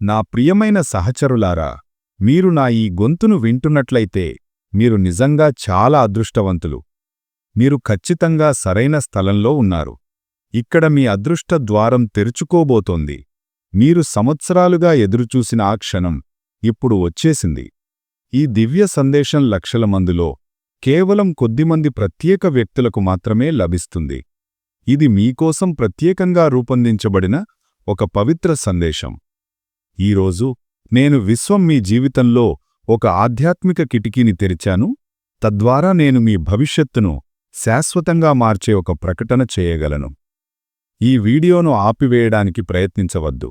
నా ప్రియమైన సహచరులారా మీరు నా ఈ గొంతును వింటున్నట్లయితే మీరు నిజంగా చాలా అదృష్టవంతులు. మీరు ఖచ్చితంగా సరైన స్థలంలో ఉన్నారు. ఇక్కడ మీ అదృష్ట ద్వారం తెరుచుకోబోతోంది. మీరు సంవత్సరాలుగా ఎదురుచూసిన ఆ క్షణం ఇప్పుడు వచ్చేసింది. ఈ దివ్య సందేశం లక్షల మందిలో కేవలం కొద్దిమంది ప్రత్యేక వ్యక్తులకు మాత్రమే లభిస్తుంది. ఇది మీకోసం ప్రత్యేకంగా రూపొందించబడిన ఒక పవిత్ర సందేశం. ఈరోజు నేను విశ్వం మీ జీవితంలో ఒక ఆధ్యాత్మిక కిటికీని తెరిచాను. తద్వారా నేను మీ భవిష్యత్తును శాశ్వతంగా మార్చే ఒక ప్రకటన చేయగలను. ఈ వీడియోను ఆపివేయడానికి ప్రయత్నించవద్దు.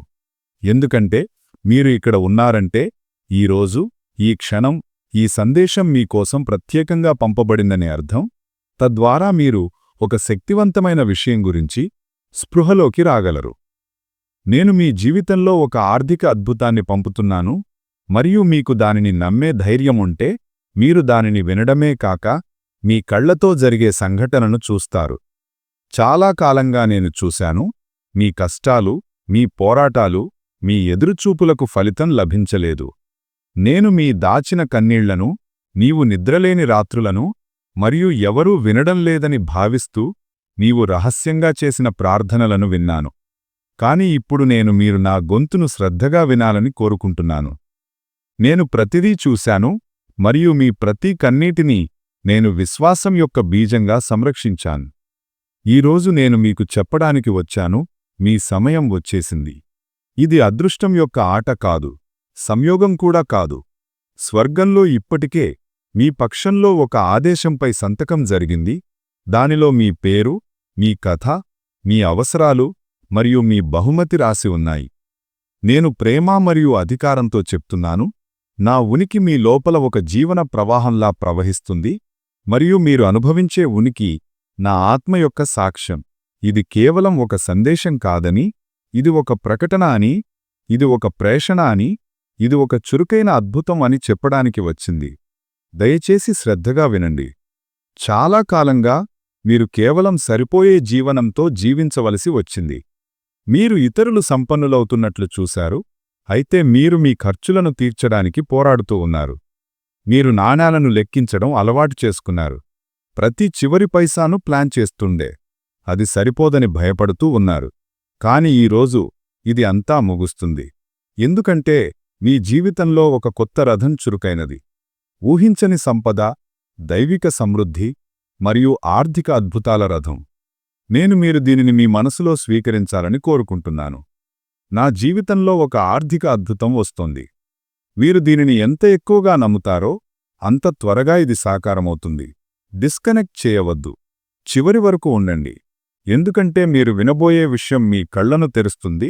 ఎందుకంటే మీరు ఇక్కడ ఉన్నారంటే ఈరోజు ఈ క్షణం ఈ సందేశం మీకోసం ప్రత్యేకంగా పంపబడిందని అర్థం. తద్వారా మీరు ఒక శక్తివంతమైన విషయం గురించి స్పృహలోకి రాగలరు. నేను మీ జీవితంలో ఒక ఆర్థిక అద్భుతాన్ని పంపుతున్నాను మరియు మీకు దానిని నమ్మే ధైర్యం ఉంటే మీరు దానిని వినడమే కాక మీ కళ్ళతో జరిగే సంఘటనను చూస్తారు. చాలా కాలంగా నేను చూశాను మీ కష్టాలు మీ పోరాటాలు మీ ఎదురుచూపులకు ఫలితం లభించలేదు. నేను మీ దాచిన కన్నీళ్ళను నీవు నిద్రలేని రాత్రులను మరియు ఎవరూ వినడం లేదని భావిస్తూ నీవు రహస్యంగా చేసిన ప్రార్థనలను విన్నాను. కాని ఇప్పుడు నేను మీరు నా గొంతును శ్రద్ధగా వినాలని కోరుకుంటున్నాను. నేను ప్రతిదీ చూశాను మరియు మీ ప్రతి కన్నీటిని నేను విశ్వాసం యొక్క బీజంగా సంరక్షించాను. ఈరోజు నేను మీకు చెప్పడానికి వచ్చాను మీ సమయం వచ్చేసింది. ఇది అదృష్టం యొక్క ఆట కాదు సంయోగం కూడా కాదు. స్వర్గంలో ఇప్పటికే మీ పక్షంలో ఒక ఆదేశంపై సంతకం జరిగింది దానిలో మీ పేరు మీ కథ మీ అవసరాలు మరియు మీ బహుమతి రాసి ఉన్నాయి. నేను ప్రేమ మరియు అధికారంతో చెప్తున్నాను నా ఉనికి మీ లోపల ఒక జీవన ప్రవాహంలా ప్రవహిస్తుంది మరియు మీరు అనుభవించే ఉనికి నా ఆత్మ యొక్క సాక్ష్యం. ఇది కేవలం ఒక సందేశం కాదని ఇది ఒక ప్రకటన అని ఇది ఒక ప్రేషణ అని ఇది ఒక చురుకైన అద్భుతం అని చెప్పడానికి వచ్చింది. దయచేసి శ్రద్ధగా వినండి. చాలా కాలంగా మీరు కేవలం సరిపోయే జీవనంతో జీవించవలసి వచ్చింది. మీరు ఇతరులు సంపన్నులవుతున్నట్లు చూశారు అయితే మీరు మీ ఖర్చులను తీర్చడానికి పోరాడుతూ ఉన్నారు. మీరు నాణాలను లెక్కించడం అలవాటు చేసుకున్నారు. ప్రతి చివరి పైసాను ప్లాన్ చేస్తుండే. అది సరిపోదని భయపడుతూ ఉన్నారు. కాని ఈరోజు ఇది అంతా ముగుస్తుంది. ఎందుకంటే మీ జీవితంలో ఒక కొత్త రథం చురుకైనది. ఊహించని సంపద దైవిక సమృద్ధి మరియు ఆర్థిక అద్భుతాల రథం. నేను మీరు దీనిని మీ మనసులో స్వీకరించాలని కోరుకుంటున్నాను. నా జీవితంలో ఒక ఆర్థిక అద్భుతం వస్తోంది. వీరు దీనిని ఎంత ఎక్కువగా నమ్ముతారో అంత త్వరగా ఇది సాకారమవుతుంది. డిస్కనెక్ట్ చేయవద్దు. చివరి వరకు ఉండండి. ఎందుకంటే మీరు వినబోయే విషయం మీ కళ్ళను తెరుస్తుంది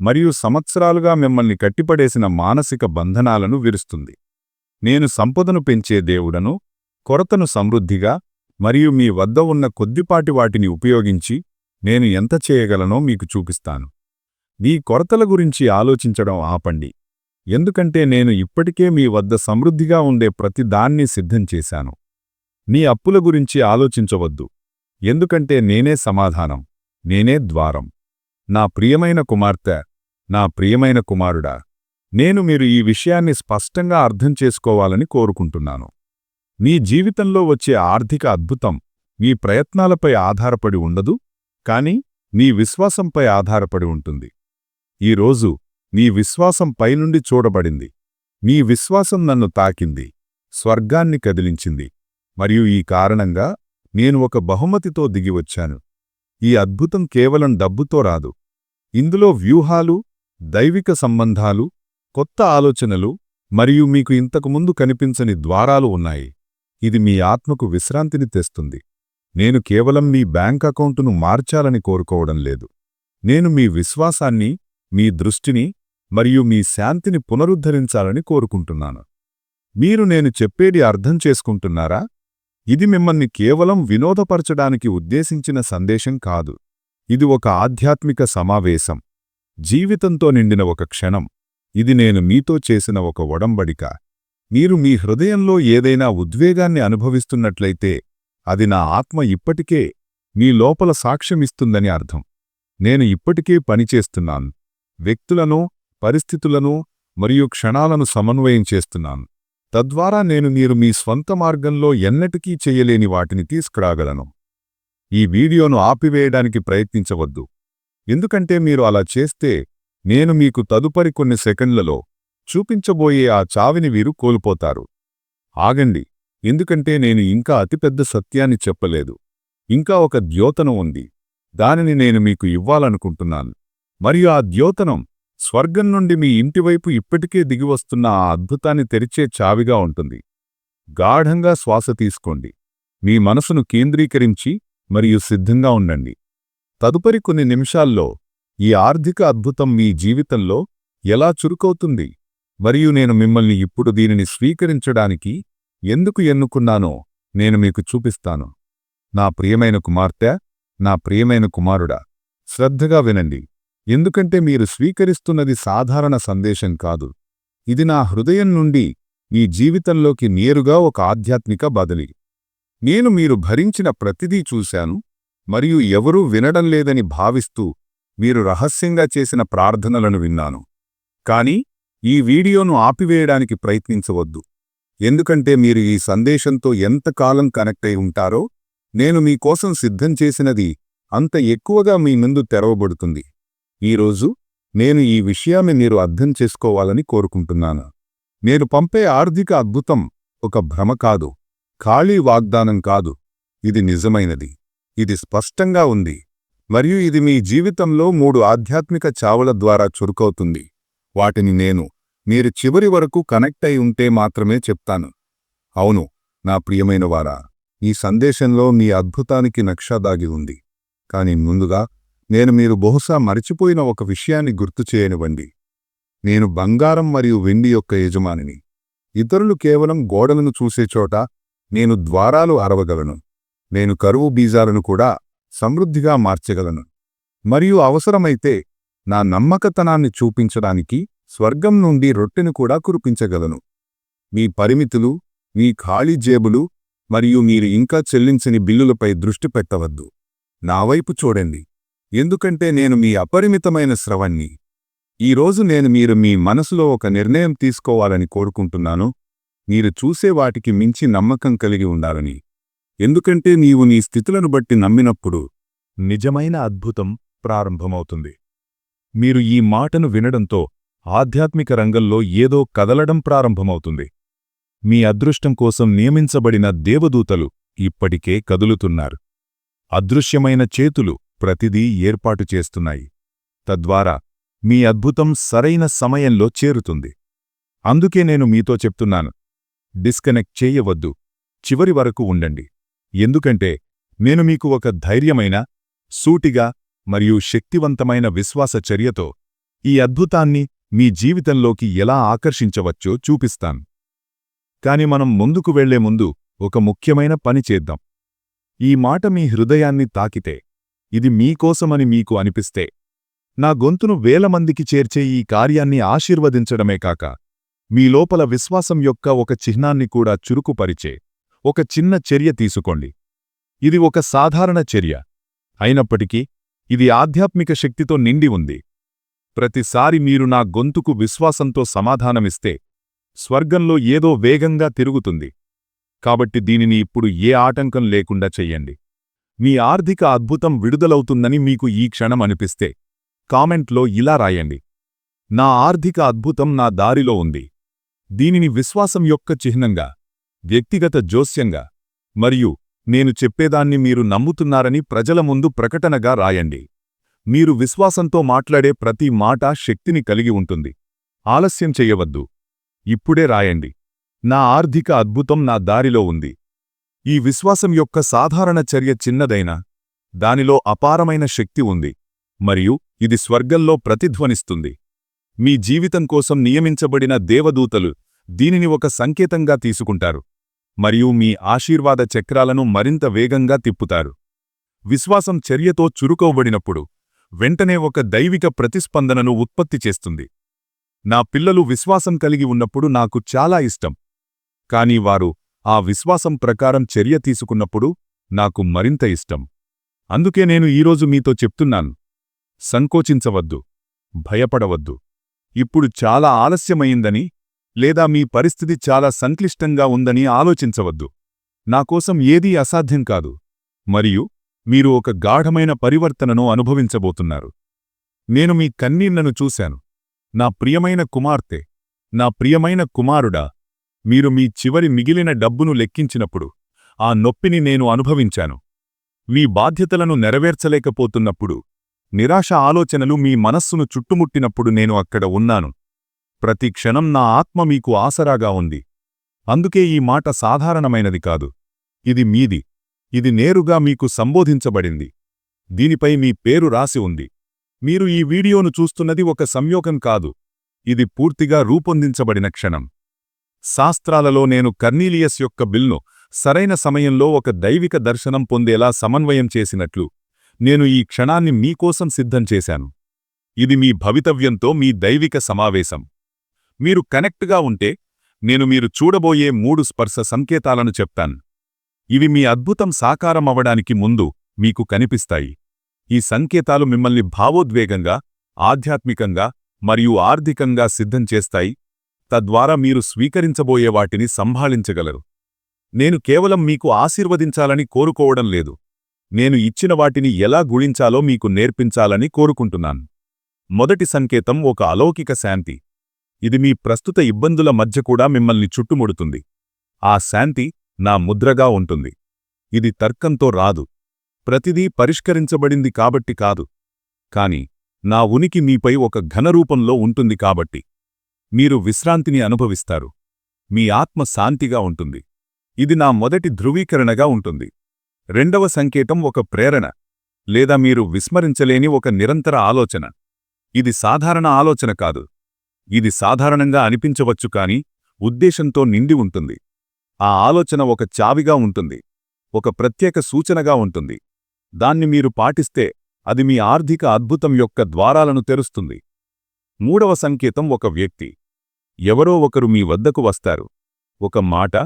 మరియు సంవత్సరాలుగా మిమ్మల్ని కట్టిపడేసిన మానసిక బంధనాలను విరుస్తుంది. నేను సంపదను పెంచే దేవుడను కొరతను సమృద్ధిగా మరియు మీ వద్ద ఉన్న కొద్దిపాటి వాటిని ఉపయోగించి నేను ఎంత చేయగలనో మీకు చూపిస్తాను. మీ కొరతల గురించి ఆలోచించడం ఆపండి. ఎందుకంటే నేను ఇప్పటికే మీ వద్ద సమృద్ధిగా ఉండే ప్రతి దాన్ని సిద్ధం చేశాను. మీ అప్పుల గురించి ఆలోచించవద్దు. ఎందుకంటే నేనే సమాధానం నేనే ద్వారం. నా ప్రియమైన కుమార్తె నా ప్రియమైన కుమారుడా నేను మీరు ఈ విషయాన్ని స్పష్టంగా అర్థం చేసుకోవాలని కోరుకుంటున్నాను. మీ జీవితంలో వచ్చే ఆర్థిక అద్భుతం మీ ప్రయత్నాలపై ఆధారపడి ఉండదు కాని మీ విశ్వాసంపై ఆధారపడి ఉంటుంది. ఈరోజు మీ విశ్వాసం పైనుండి చూడబడింది. మీ విశ్వాసం నన్ను తాకింది స్వర్గాన్ని కదిలించింది మరియు ఈ కారణంగా నేను ఒక బహుమతితో దిగివచ్చాను ఈ అద్భుతం కేవలం డబ్బుతో రాదు. ఇందులో వ్యూహాలు దైవిక సంబంధాలు కొత్త ఆలోచనలు మరియు మీకు ఇంతకుముందు కనిపించని ద్వారాలు ఉన్నాయి. ఇది మీ ఆత్మకు విశ్రాంతిని తెస్తుంది. నేను కేవలం మీ బ్యాంక్ అకౌంటును మార్చాలని కోరుకోవడం లేదు. నేను మీ విశ్వాసాన్ని మీ దృష్టిని మరియు మీ శాంతిని పునరుద్ధరించాలని కోరుకుంటున్నాను. మీరు నేను చెప్పేది అర్థం చేసుకుంటున్నారా? ఇది మిమ్మల్ని కేవలం వినోదపరచడానికి ఉద్దేశించిన సందేశం కాదు. ఇది ఒక ఆధ్యాత్మిక సమావేశం. జీవితంతో నిండిన ఒక క్షణం. ఇది నేను మీతో చేసిన ఒక ఒడంబడిక. మీరు మీ హృదయంలో ఏదైనా ఉద్వేగాన్ని అనుభవిస్తున్నట్లయితే అది నా ఆత్మ ఇప్పటికే మీ లోపల సాక్ష్యమిస్తుందని అర్థం. నేను ఇప్పటికే పనిచేస్తున్నాను వ్యక్తులను పరిస్థితులను మరియు క్షణాలను సమన్వయం చేస్తున్నాను. తద్వారా నేను మీరు మీ స్వంత మార్గంలో ఎన్నటికీ చెయ్యలేని వాటిని తీసుకురాగలను. ఈ వీడియోను ఆపివేయడానికి ప్రయత్నించవద్దు. ఎందుకంటే మీరు అలా చేస్తే నేను మీకు తదుపరి కొన్ని సెకండ్లలో చూపించబోయే ఆ చావిని వీరు కోల్పోతారు. ఆగండి ఎందుకంటే నేను ఇంకా అతిపెద్ద సత్యాన్ని చెప్పలేదు. ఇంకా ఒక ద్యోతనం ఉంది. దానిని నేను మీకు ఇవ్వాలనుకుంటున్నాను. మరియు ఆ ద్యోతనం స్వర్గం నుండి మీ ఇంటివైపు ఇప్పటికే దిగివస్తున్న ఆ అద్భుతాన్ని తెరిచే చావిగా ఉంటుంది. గాఢంగా శ్వాస తీసుకోండి. మీ మనసును కేంద్రీకరించి మరియు సిద్ధంగా ఉండండి. తదుపరి కొన్ని నిమిషాల్లో ఈ ఆర్థిక అద్భుతం మీ జీవితంలో ఎలా చురుకవుతుంది? మరియు నేను మిమ్మల్ని ఇప్పుడు దీనిని స్వీకరించడానికి ఎందుకు ఎన్నుకున్నానో నేను మీకు చూపిస్తాను. నా ప్రియమైన కుమార్తె నా ప్రియమైన కుమారుడా శ్రద్ధగా వినండి. ఎందుకంటే మీరు స్వీకరిస్తున్నది సాధారణ సందేశం కాదు. ఇది నా హృదయం నుండి మీ జీవితంలోకి నేరుగా ఒక ఆధ్యాత్మిక బదిలీ. నేను మీరు భరించిన ప్రతిదీ చూశాను మరియు ఎవరూ వినడం లేదని భావిస్తూ మీరు రహస్యంగా చేసిన ప్రార్థనలను విన్నాను. కాని ఈ వీడియోను ఆపివేయడానికి ప్రయత్నించవద్దు. ఎందుకంటే మీరు ఈ సందేశంతో ఎంతకాలం కనెక్ట్ అయి ఉంటారో నేను మీకోసం సిద్ధం చేసినది అంత ఎక్కువగా మీ ముందు తెరవబడుతుంది. ఈరోజు నేను ఈ విషయాన్ని మీరు అర్థం చేసుకోవాలని కోరుకుంటున్నాను. నేను పంపే ఆర్థిక అద్భుతం ఒక భ్రమ కాదు ఖాళీ వాగ్దానం కాదు. ఇది నిజమైనది. ఇది స్పష్టంగా ఉంది. మరియు ఇది మీ జీవితంలో మూడు ఆధ్యాత్మిక చావుల ద్వారా చురుకవుతుంది. వాటిని నేను మీరు చివరి వరకు కనెక్ట్ అయి ఉంటే మాత్రమే చెప్తాను. అవును నా ప్రియమైనవారా ఈ సందేశంలో మీ అద్భుతానికి నక్ష దాగి ఉంది. కాని ముందుగా నేను మీరు బహుశా మరిచిపోయిన ఒక విషయాన్ని గుర్తు చేయనివ్వండి. నేను బంగారం మరియు వెండి యొక్క యజమానిని. ఇతరులు కేవలం గోడలను చూసే చోట నేను ద్వారాలు అరవగలను. నేను కరువు బీజాలను కూడా సమృద్ధిగా మార్చగలను. మరియు అవసరమైతే నా నమ్మకతనాన్ని చూపించడానికి స్వర్గం నుండి రొట్టెను కూడా కురిపించగలను. మీ పరిమితులు మీ ఖాళీ జేబులు మరియు మీరు ఇంకా చెల్లించని బిల్లులపై దృష్టి పెట్టవద్దు. నా వైపు చూడండి. ఎందుకంటే నేను మీ అపరిమితమైన స్రవన్ని ఈరోజు నేను మీరు మీ మనసులో ఒక నిర్ణయం తీసుకోవాలని కోరుకుంటున్నాను. మీరు చూసే వాటికి మించి నమ్మకం కలిగి ఉండాలని. ఎందుకంటే నీవు నీ స్థితులను బట్టి నమ్మినప్పుడు నిజమైన అద్భుతం ప్రారంభమవుతుంది. మీరు ఈ మాటను వినడంతో ఆధ్యాత్మిక రంగంలో ఏదో కదలడం ప్రారంభమవుతుంది. మీ అదృష్టం కోసం నియమించబడిన దేవదూతలు ఇప్పటికే కదులుతున్నారు. అదృశ్యమైన చేతులు ప్రతిదీ ఏర్పాటు చేస్తున్నాయి. తద్వారా మీ అద్భుతం సరైన సమయంలో చేరుతుంది. అందుకే నేను మీతో చెప్తున్నాను. డిస్కనెక్ట్ చేయవద్దు. చివరి వరకు ఉండండి. ఎందుకంటే నేను మీకు ఒక ధైర్యమైన సూటిగా మరియు శక్తివంతమైన విశ్వాస చర్యతో ఈ అద్భుతాన్ని మీ జీవితంలోకి ఎలా ఆకర్షించవచ్చో చూపిస్తాను. కాని మనం ముందుకు వెళ్ళే ముందు ఒక ముఖ్యమైన పని చేద్దాం. ఈ మాట మీ హృదయాన్ని తాకితే ఇది మీకోసమని మీకు అనిపిస్తే నా గొంతును వేలమందికి చేర్చే ఈ కార్యాన్ని ఆశీర్వదించడమే కాక మీ లోపల విశ్వాసం యొక్క ఒక చిహ్నాన్ని కూడా చురుకుపరిచే ఒక చిన్న చర్య తీసుకోండి. ఇది ఒక సాధారణ చర్య అయినప్పటికీ ఇది ఆధ్యాత్మిక శక్తితో నిండి ఉంది. ప్రతిసారి మీరు నా గొంతుకు విశ్వాసంతో సమాధానమిస్తే స్వర్గంలో ఏదో వేగంగా తిరుగుతుంది. కాబట్టి దీనిని ఇప్పుడు ఏ ఆటంకం లేకుండా చెయ్యండి. మీ ఆర్థిక అద్భుతం విడుదలవుతుందని మీకు ఈ క్షణం అనిపిస్తే కామెంట్లో ఇలా రాయండి. నా ఆర్థిక అద్భుతం నా దారిలో ఉంది. దీనిని విశ్వాసం యొక్క చిహ్నంగా వ్యక్తిగత జోస్యంగా మరియు నేను చెప్పేదాన్ని మీరు నమ్ముతున్నారని ప్రజల ముందు ప్రకటనగా రాయండి. మీరు విశ్వాసంతో మాట్లాడే ప్రతి మాట శక్తిని కలిగి ఉంటుంది. ఆలస్యం చెయ్యవద్దు ఇప్పుడే రాయండి. నా ఆర్థిక అద్భుతం నా దారిలో ఉంది. ఈ విశ్వాసం యొక్క సాధారణ చర్య చిన్నదైనా దానిలో అపారమైన శక్తి ఉంది. మరియు ఇది స్వర్గంలో ప్రతిధ్వనిస్తుంది. మీ జీవితం కోసం నియమించబడిన దేవదూతలు దీనిని ఒక సంకేతంగా తీసుకుంటారు. మరియు మీ ఆశీర్వాద చక్రాలను మరింత వేగంగా తిప్పుతారు. విశ్వాసం చర్యతో చురుకోబడినప్పుడు వెంటనే ఒక దైవిక ప్రతిస్పందనను ఉత్పత్తి చేస్తుంది. నా పిల్లలు విశ్వాసం కలిగి ఉన్నప్పుడు నాకు చాలా ఇష్టం. కాని వారు ఆ విశ్వాసం ప్రకారం చర్య తీసుకున్నప్పుడు నాకు మరింత ఇష్టం. అందుకే నేను ఈరోజు మీతో చెప్తున్నాను. సంకోచించవద్దు. భయపడవద్దు. ఇప్పుడు చాలా ఆలస్యమయ్యిందని లేదా మీ పరిస్థితి చాలా సంక్లిష్టంగా ఉందని ఆలోచించవద్దు. నాకోసం ఏదీ అసాధ్యం కాదు. మరియు మీరు ఒక గాఢమైన పరివర్తనను అనుభవించబోతున్నారు. నేను మీ కన్నీళ్ళను చూశాను. నా ప్రియమైన కుమార్తె నా ప్రియమైన కుమారుడా మీరు మీ చివరి మిగిలిన డబ్బును లెక్కించినప్పుడు ఆ నొప్పిని నేను అనుభవించాను. మీ బాధ్యతలను నెరవేర్చలేకపోతున్నప్పుడు నిరాశ ఆలోచనలు మీ మనస్సును చుట్టుముట్టినప్పుడు నేను అక్కడ ఉన్నాను. ప్రతి క్షణం నా ఆత్మ మీకు ఆసరాగా ఉంది. అందుకే ఈ మాట సాధారణమైనది కాదు. ఇది మీది. ఇది నేరుగా మీకు సంబోధించబడింది. దీనిపై మీ పేరు రాసి ఉంది. మీరు ఈ వీడియోను చూస్తున్నది ఒక సంయోగం కాదు. ఇది పూర్తిగా రూపొందించబడిన క్షణం. శాస్త్రాలలో నేను కర్నీలియస్ యొక్క బిల్ను సరైన సమయంలో ఒక దైవిక దర్శనం పొందేలా సమన్వయం చేసినట్లు నేను ఈ క్షణాన్ని మీకోసం సిద్ధం చేశాను. ఇది మీ భవితవ్యంతో మీ దైవిక సమావేశం. మీరు కనెక్ట్గా ఉంటే నేను మీరు చూడబోయే మూడు స్పర్శ సంకేతాలను చెప్తాను. ఇవి మీ అద్భుతం సాకారమవ్వడానికి ముందు మీకు కనిపిస్తాయి. ఈ సంకేతాలు మిమ్మల్ని భావోద్వేగంగా ఆధ్యాత్మికంగా మరియు ఆర్థికంగా సిద్ధం చేస్తాయి. తద్వారా మీరు స్వీకరించబోయే వాటిని సంభాళించగలరు. నేను కేవలం మీకు ఆశీర్వదించాలని కోరుకోవడం లేదు. నేను ఇచ్చిన వాటిని ఎలా గుణించాలో మీకు నేర్పించాలని కోరుకుంటున్నాను. మొదటి సంకేతం ఒక అలౌకిక శాంతి. ఇది మీ ప్రస్తుత ఇబ్బందుల మధ్య కూడా మిమ్మల్ని చుట్టుముడుతుంది. ఆ శాంతి నా ముద్రగా ఉంటుంది. ఇది తర్కంతో రాదు. ప్రతిదీ పరిష్కరించబడింది కాబట్టి కాదు. కాని నా ఉనికి మీపై ఒక ఘనరూపంలో ఉంటుంది కాబట్టి మీరు విశ్రాంతిని అనుభవిస్తారు. మీ ఆత్మ శాంతిగా ఉంటుంది. ఇది నా మొదటి ధృవీకరణగా ఉంటుంది. రెండవ సంకేతం ఒక ప్రేరణ లేదా మీరు విస్మరించలేని ఒక నిరంతర ఆలోచన. ఇది సాధారణ ఆలోచన కాదు. ఇది సాధారణంగా అనిపించవచ్చు కాని ఉద్దేశంతో నిండి ఉంటుంది. ఆ ఆలోచన ఒక చావిగా ఉంటుంది. ఒక ప్రత్యేక సూచనగా ఉంటుంది. దాన్ని మీరు పాటిస్తే అది మీ ఆర్థిక అద్భుతం యొక్క ద్వారాలను తెరుస్తుంది. మూడవ సంకేతం ఒక వ్యక్తి. ఎవరో ఒకరు మీ వద్దకు వస్తారు. ఒక మాట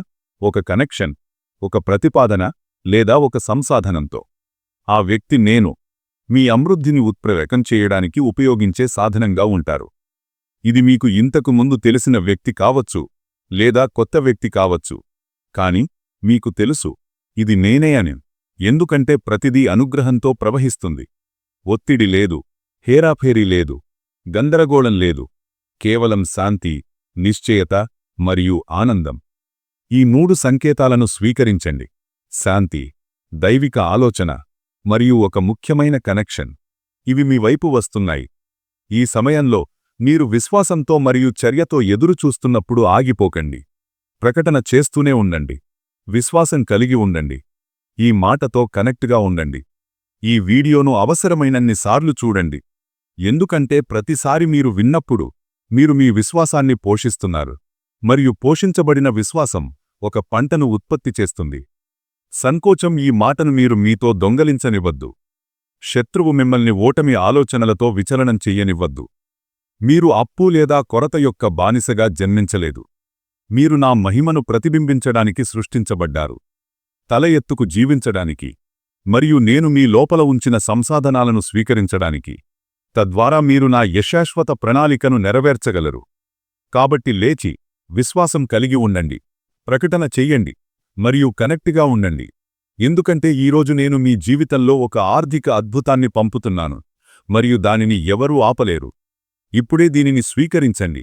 ఒక కనెక్షన్ ఒక ప్రతిపాదన లేదా ఒక సంసాధనంతో. ఆ వ్యక్తి నేను. మీ అమృద్ధిని ఉత్ప్రవేకం చేయడానికి ఉపయోగించే సాధనంగా ఉంటారు. ఇది మీకు ఇంతకు ముందు తెలిసిన వ్యక్తి కావచ్చు లేదా కొత్త వ్యక్తి కావచ్చు. కాని మీకు తెలుసు ఇది నేనే అని. ఎందుకంటే ప్రతిదీ అనుగ్రహంతో ప్రవహిస్తుంది. ఒత్తిడి లేదు హేరాఫేరీ లేదు గందరగోళం లేదు. కేవలం శాంతి నిశ్చయత మరియు ఆనందం. ఈ మూడు సంకేతాలను స్వీకరించండి. శాంతి దైవిక ఆలోచన మరియు ఒక ముఖ్యమైన కనెక్షన్. ఇవి మీ వైపు వస్తున్నాయి. ఈ సమయంలో మీరు విశ్వాసంతో మరియు చర్యతో ఎదురుచూస్తున్నప్పుడు ఆగిపోకండి. ప్రకటన చేస్తూనే ఉండండి. విశ్వాసం కలిగి ఉండండి. ఈ మాటతో కనెక్ట్గా ఉండండి. ఈ వీడియోను అవసరమైనన్నిసార్లు చూడండి. ఎందుకంటే ప్రతిసారి మీరు విన్నప్పుడు మీరు మీ విశ్వాసాన్ని పోషిస్తున్నారు. మరియు పోషించబడిన విశ్వాసం ఒక పంటను ఉత్పత్తి చేస్తుంది. సంకోచం ఈ మాటను మీరు మీతో దొంగలించనివ్వద్దు. శత్రువు మిమ్మల్ని ఓటమి ఆలోచనలతో విచలనం చెయ్యనివ్వద్దు మీరు అప్పు లేదా కొరత యొక్క బానిసగా జన్మించలేదు. మీరు నా మహిమను ప్రతిబింబించడానికి సృష్టించబడ్డారు. తల ఎత్తుకు జీవించడానికి మరియు నేను మీ లోపల ఉంచిన సంసాధనాలను స్వీకరించడానికి. తద్వారా మీరు నా యశాశ్వత ప్రణాళికను నెరవేర్చగలరు. కాబట్టి లేచి విశ్వాసం కలిగి ఉండండి. ప్రకటన చెయ్యండి మరియు కనెక్ట్గా ఉండండి. ఎందుకంటే ఈరోజు నేను మీ జీవితంలో ఒక ఆర్థిక అద్భుతాన్ని పంపుతున్నాను మరియు దానిని ఎవరూ ఆపలేరు. ఇప్పుడే దీనిని స్వీకరించండి.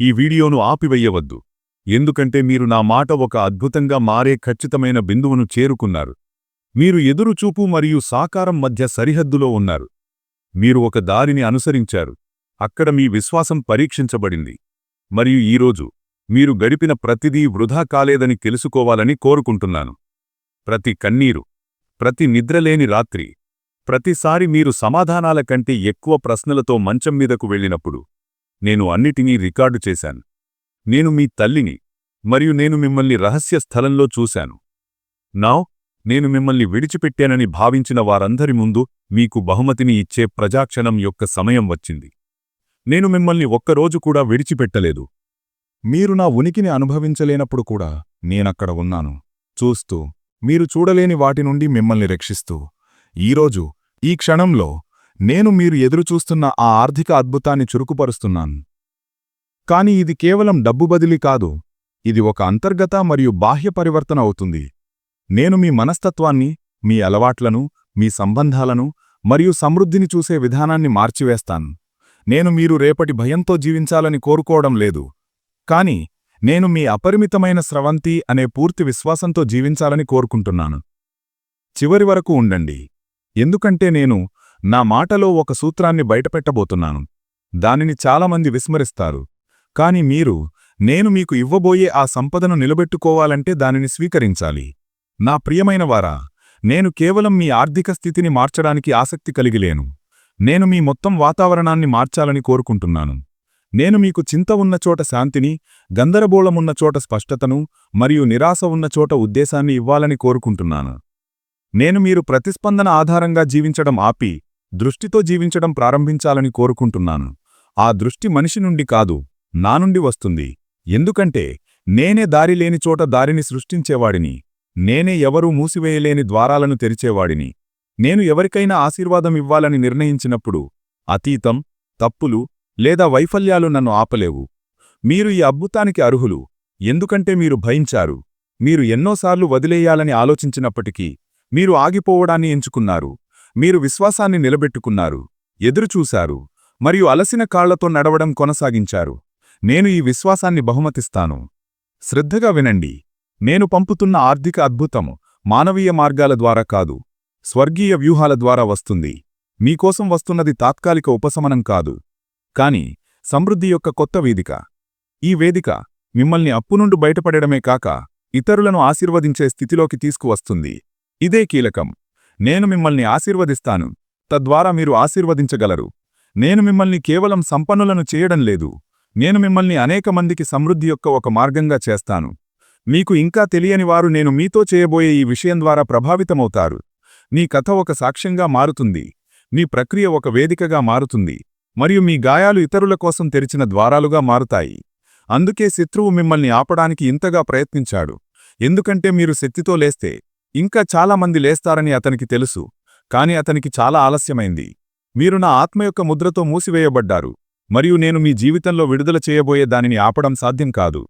ఈ వీడియోను ఆపివెయ్యవద్దు ఎందుకంటే మీరు నా మాట ఒక అద్భుతంగా మారే ఖచ్చితమైన బిందువును చేరుకున్నారు. మీరు ఎదురుచూపు మరియు సాకారం మధ్య సరిహద్దులో ఉన్నారు. మీరు ఒక దారిని అనుసరించారు. అక్కడ మీ విశ్వాసం పరీక్షించబడింది. మరియు ఈరోజు మీరు గడిపిన ప్రతిదీ వృధా కాలేదని తెలుసుకోవాలని కోరుకుంటున్నాను. ప్రతి కన్నీరు ప్రతి నిద్రలేని రాత్రి ప్రతిసారి మీరు సమాధానాల కంటే ఎక్కువ ప్రశ్నలతో మంచం మీదకు వెళ్ళినప్పుడు నేను అన్నిటినీ రికార్డు చేశాను. నేను మీ తల్లిని మరియు నేను మిమ్మల్ని రహస్య స్థలంలో చూశాను. నావ్ నేను మిమ్మల్ని విడిచిపెట్టానని భావించిన వారందరి ముందు మీకు బహుమతిని ఇచ్చే ప్రజాక్షణం యొక్క సమయం వచ్చింది. నేను మిమ్మల్ని ఒక్కరోజు కూడా విడిచిపెట్టలేదు. మీరు నా ఉనికిని అనుభవించలేనప్పుడు కూడా నేనక్కడ ఉన్నాను. చూస్తూ మీరు చూడలేని వాటి నుండి మిమ్మల్ని రక్షిస్తూ ఈరోజు ఈ క్షణంలో నేను మీరు ఎదురుచూస్తున్న ఆ ఆర్థిక అద్భుతాన్ని చురుకుపరుస్తున్నాను. కాని ఇది కేవలం డబ్బు బదిలీ కాదు ఇది ఒక అంతర్గత మరియు బాహ్య పరివర్తన అవుతుంది. నేను మీ మనస్తత్వాన్ని మీ అలవాట్లను మీ సంబంధాలను మరియు సమృద్ధిని చూసే విధానాన్ని మార్చివేస్తాను. నేను మీరు రేపటి భయంతో జీవించాలని కోరుకోవడం లేదు. కాని నేను మీ అపరిమితమైన స్రవంతి అనే పూర్తి విశ్వాసంతో జీవించాలని కోరుకుంటున్నాను. చివరి వరకు ఉండండి. ఎందుకంటే నేను నా మాటలో ఒక సూత్రాన్ని బయటపెట్టబోతున్నాను. దానిని చాలామంది విస్మరిస్తారు. కాని మీరు నేను మీకు ఇవ్వబోయే ఆ సంపదను నిలబెట్టుకోవాలంటే దానిని స్వీకరించాలి. నా ప్రియమైన వారా నేను కేవలం మీ ఆర్థిక స్థితిని మార్చడానికి ఆసక్తి కలిగిలేను. నేను మీ మొత్తం వాతావరణాన్ని మార్చాలని కోరుకుంటున్నాను. నేను మీకు చింత ఉన్న చోట శాంతిని గందరగోళమున్న చోట స్పష్టతను మరియు నిరాశ ఉన్న చోట ఉద్దేశాన్ని ఇవ్వాలని కోరుకుంటున్నాను. నేను మీరు ప్రతిస్పందన ఆధారంగా జీవించడం ఆపి దృష్టితో జీవించడం ప్రారంభించాలని కోరుకుంటున్నాను. ఆ దృష్టి మనిషి నుండి కాదు నా నుండి వస్తుంది. ఎందుకంటే నేనే దారి లేని చోట దారిని సృష్టించేవాడిని. నేనే ఎవరూ మూసివేయలేని ద్వారాలను తెరిచేవాడిని. నేను ఎవరికైనా ఆశీర్వాదం ఇవ్వాలని నిర్ణయించినప్పుడు అతీతం తప్పులు లేదా వైఫల్యాలు నన్ను ఆపలేవు. మీరు ఈ అద్భుతానికి అర్హులు. ఎందుకంటే మీరు భయించారు. మీరు ఎన్నోసార్లు వదిలేయాలని ఆలోచించినప్పటికీ మీరు ఆగిపోవడాన్ని ఎంచుకున్నారు. మీరు విశ్వాసాన్ని నిలబెట్టుకున్నారు. ఎదురుచూశారు మరియు అలసిన కాళ్ళతో నడవడం కొనసాగించారు. నేను ఈ విశ్వాసాన్ని బహుమతిస్తాను. శ్రద్ధగా వినండి. నేను పంపుతున్న ఆర్థిక అద్భుతం మానవీయ మార్గాల ద్వారా కాదు. స్వర్గీయ వ్యూహాల ద్వారా వస్తుంది. మీకోసం వస్తున్నది తాత్కాలిక ఉపశమనం కాదు. కాని సమృద్ధి యొక్క కొత్త వేదిక. ఈ వేదిక మిమ్మల్ని అప్పు నుండి బయటపడడమే కాక ఇతరులను ఆశీర్వదించే స్థితిలోకి తీసుకువస్తుంది. ఇదే కీలకం. నేను మిమ్మల్ని ఆశీర్వదిస్తాను. తద్వారా మీరు ఆశీర్వదించగలరు. నేను మిమ్మల్ని కేవలం సంపన్నులను చేయడం లేదు. నేను మిమ్మల్ని అనేక మందికి సమృద్ధి యొక్క ఒక మార్గంగా చేస్తాను. మీకు ఇంకా తెలియని వారు నేను మీతో చేయబోయే ఈ విషయం ద్వారా ప్రభావితమవుతారు. నీ కథ ఒక సాక్ష్యంగా మారుతుంది. నీ ప్రక్రియ ఒక వేదికగా మారుతుంది. మరియు మీ గాయాలు ఇతరుల కోసం తెరిచిన ద్వారాలుగా మారుతాయి. అందుకే శత్రువు మిమ్మల్ని ఆపడానికి ఇంతగా ప్రయత్నించాడు. ఎందుకంటే మీరు శక్తితో లేస్తే ఇంకా చాలామంది లేస్తారని అతనికి తెలుసు కాని అతనికి చాలా ఆలస్యమైంది. మీరు నా ఆత్మ యొక్క ముద్రతో మూసివేయబడ్డారు మరియు నేను మీ జీవితంలో విడుదల చేయబోయే దానిని ఆపడం సాధ్యం కాదు.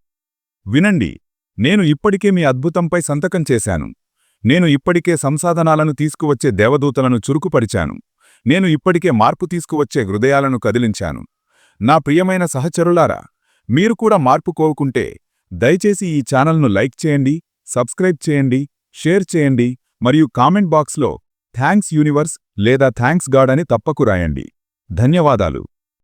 వినండి నేను ఇప్పటికే మీ అద్భుతంపై సంతకం చేశాను. నేను ఇప్పటికే సంసాధనాలను తీసుకువచ్చే దేవదూతలను చురుకుపరిచాను. నేను ఇప్పటికే మార్పు తీసుకువచ్చే హృదయాలను కదిలించాను. నా ప్రియమైన సహచరులారా మీరు కూడా మార్పు కోరుకుంటే దయచేసి ఈ ఛానల్ను లైక్ చేయండి సబ్స్క్రైబ్ చేయండి షేర్ చేయండి మరియు కామెంట్ బాక్స్లో థ్యాంక్స్ యూనివర్స్ లేదా థ్యాంక్స్ గాడ్ అని తప్పకు రాయండి. ధన్యవాదాలు.